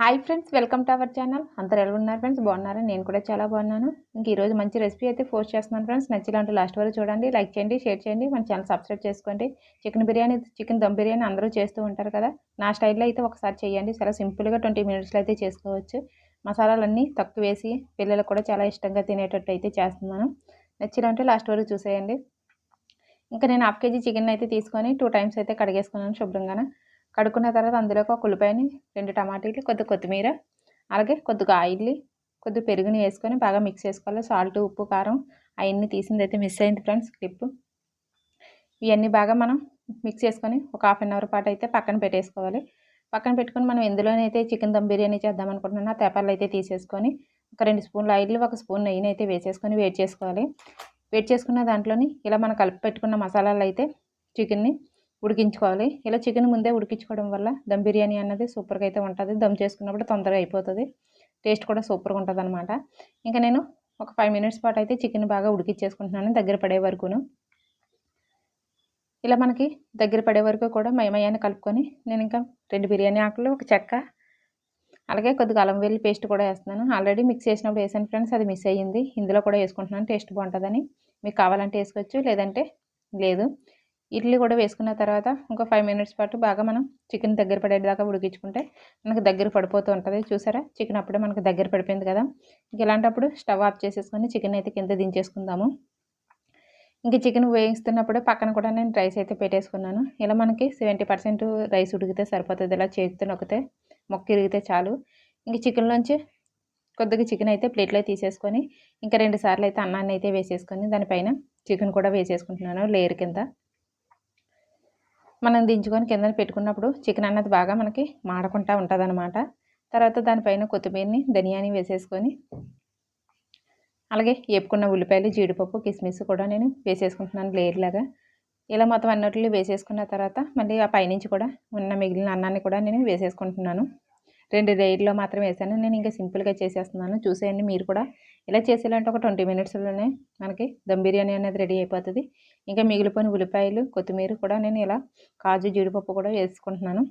Hi friends welcome to our channel అందరు ఎలా ఉన్నారు ఫ్రెండ్స్ బాగున్నారా? నేను కూడా చాలా బాగున్నాను. ఇంక ఈరోజు మంచి రెసిపీ అయితే పోస్ట్ చేస్తున్నాను ఫ్రెండ్స్ నచ్చిలాంటి లాస్ట్ వరకు చూడండి లైక్ చేయండి షేర్ చేయండి. మన ఛానల్ సబ్స్క్రైబ్ చేసుకోండి. చికెన్ బిర్యానీ చికెన్ దమ్ బిర్యానీ అందరూ చేస్తూ ఉంటారు కదా. నా స్టైల్లో అయితే ఒకసారి చేయండి. చాలా సింపుల్గా ట్వంటీ మినిట్స్లో అయితే చేసుకోవచ్చు. మసాలాలన్నీ తక్కువ వేసి పిల్లలకు కూడా చాలా ఇష్టంగా తినేటట్టు అయితే చేస్తున్నాను. నచ్చినంటే లాస్ట్ వరకు చూసేయండి. ఇంకా నేను హాఫ్ కేజీ చికెన్ అయితే తీసుకొని టూ టైమ్స్ అయితే కడిగేసుకున్నాను శుభ్రంగా కడుక్కున్న తర్వాత అందులోకి ఒక ఉల్లిపాయని రెండు టమాటీలు కొద్ది కొత్తిమీర అలాగే కొద్దిగా ఆయిల్ కొద్ది పెరుగుని వేసుకొని బాగా మిక్స్ చేసుకోవాలి. సాల్ట్ ఉప్పు కారం అవన్నీ తీసింది అయితే మిస్ అయింది ఫ్రెండ్స్ క్లిప్ ఇవన్నీ బాగా మనం మిక్స్ చేసుకొని ఒక హాఫ్ అన్ అవర్ పాటు అయితే పక్కన పెట్టేసుకోవాలి. పక్కన పెట్టుకొని మనం ఎందులోనైతే చికెన్ దమ్ బిర్యానీ చేద్దాం అనుకుంటున్నా ఆ తెపాలు అయితే తీసేసుకొని ఒక రెండు స్పూన్లు ఆయిల్ ఒక స్పూన్ నెయ్యిని అయితే వేసేసుకొని వేడి చేసుకోవాలి. వేడి చేసుకున్న దాంట్లోని ఇలా మనం కలిపి పెట్టుకున్న మసాలాలు అయితే చికెన్ని ఉడికించుకోవాలి. ఇలా చికెన్ ముందే ఉడికించుకోవడం వల్ల దమ్ బిర్యానీ అన్నది సూపర్గా అయితే ఉంటుంది. దమ్ చేసుకున్నప్పుడు తొందరగా అయిపోతుంది. టేస్ట్ కూడా సూపర్గా ఉంటుంది అనమాట ఇంకా నేను ఒక ఫైవ్ మినిట్స్ పాటు అయితే చికెన్ బాగా ఉడికిచ్చేసుకుంటున్నాను దగ్గర పడే వరకును. ఇలా మనకి దగ్గర పడే వరకు కూడా మయమయాన్ని కలుపుకొని నేను ఇంకా రెండు బిర్యానీ ఆకులు ఒక చెక్క అలాగే కొద్దిగా అల్లం వెల్లి పేస్ట్ కూడా వేస్తున్నాను. ఆల్రెడీ మిక్స్ చేసినప్పుడు వేసాను ఫ్రెండ్స్ అది మిస్ అయ్యింది. ఇందులో కూడా వేసుకుంటున్నాను. టేస్ట్ బాగుంటుందని. మీకు కావాలంటే వేసుకోవచ్చు లేదంటే లేదు. ఇడ్లీ కూడా వేసుకున్న తర్వాత ఇంకో ఫైవ్ మినిట్స్ పాటు బాగా మనం చికెన్ దగ్గర పడేదాకా ఉడికించుకుంటే మనకు దగ్గర పడిపోతూ ఉంటుంది. చూసారా? చికెన్ అప్పుడే మనకు దగ్గర పడిపోయింది కదా? ఇంక ఇలాంటప్పుడు స్టవ్ ఆఫ్ చేసేసుకొని చికెన్ అయితే కింద దించేసుకుందాము. ఇంక చికెన్ వేయిస్తున్నప్పుడు పక్కన కూడా నేను రైస్ అయితే పెట్టేసుకున్నాను. ఇలా మనకి సెవెంటీ పర్సెంట్ రైస్ ఉడికితే సరిపోతుంది. ఇలా చేతితో నొక్కితే మొక్క ఇరిగితే చాలు. ఇంక చికెన్లోంచి కొద్దిగా చికెన్ అయితే ప్లేట్లో తీసేసుకొని ఇంకా రెండు సార్లు అయితే అన్నాన్ని అయితే వేసేసుకొని దానిపైన చికెన్ కూడా వేసేసుకుంటున్నాను లేయర్ కింద. మనం దించుకొని కింద పెట్టుకున్నప్పుడు చికెన్ అన్నది బాగా మనకి మాడకుండా ఉంటుంది అనమాట తర్వాత దానిపైన కొత్తిమీరని ధనియాని వేసేసుకొని అలాగే వేపుకున్న ఉల్లిపాయలు జీడిపప్పు కిస్మిస్ కూడా నేను వేసేసుకుంటున్నాను లేయర్లాగా ఇలా మొత్తం అన్నిటిని వేసేసుకున్న తర్వాత మళ్ళీ ఆ పైనుంచి కూడా ఉన్న మిగిలిన అన్నాన్ని కూడా నేను వేసేసుకుంటున్నాను. రెండు రేర్లో మాత్రం వేసాను. నేను ఇంకా సింపుల్గా చేసేస్తున్నాను. చూసేయండి మీరు కూడా. ఇలా చేసేలాంటి ఒక ట్వంటీ మినిట్స్లోనే మనకి దమ్ బిర్యానీ అనేది రెడీ అయిపోతుంది. ఇంకా మిగిలిపోయిన ఉల్లిపాయలు కొత్తిమీర కూడా నేను ఇలా కాజు జీడిపప్పు కూడా వేసుకుంటున్నాను.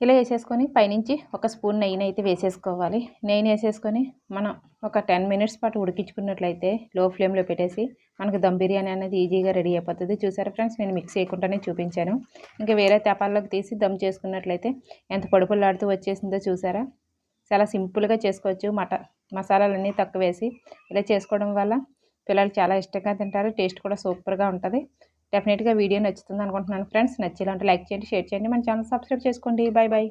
ఇలా వేసేసుకొని పైనుంచి ఒక స్పూన్ నెయ్యిని అయితే వేసేసుకోవాలి. నెయ్యిని వేసేసుకొని మనం ఒక టెన్ మినిట్స్ పాటు ఉడికించుకున్నట్లయితే లో ఫ్లేమ్లో పెట్టేసి మనకు దమ్ బిర్యానీ అనేది ఈజీగా రెడీ అయిపోతుంది. చూసారా ఫ్రెండ్స్? నేను మిక్స్ చేయకుండానే చూపించాను. ఇంకా వేరే తేపాల్లోకి తీసి దమ్ చేసుకున్నట్లయితే ఎంత పొడుపులాడుతూ వచ్చేసిందో చూసారా? చాలా సింపుల్గా చేసుకోవచ్చు. మట మసాలాలన్నీ తక్కువ వేసి ఇలా చేసుకోవడం వల్ల పిల్లలు చాలా ఇష్టంగా తింటారు. టేస్ట్ కూడా సూపర్గా ఉంటుంది. డెఫినెట్గా వీడియో నచ్చుతుంది అనుకుంటున్నాను ఫ్రెండ్స్. నచ్చేలాంటి లైక్ చేయండి షేర్ చేయండి. మన ఛానల్ సబ్స్క్రైబ్ చేసుకోండి. Bye bye.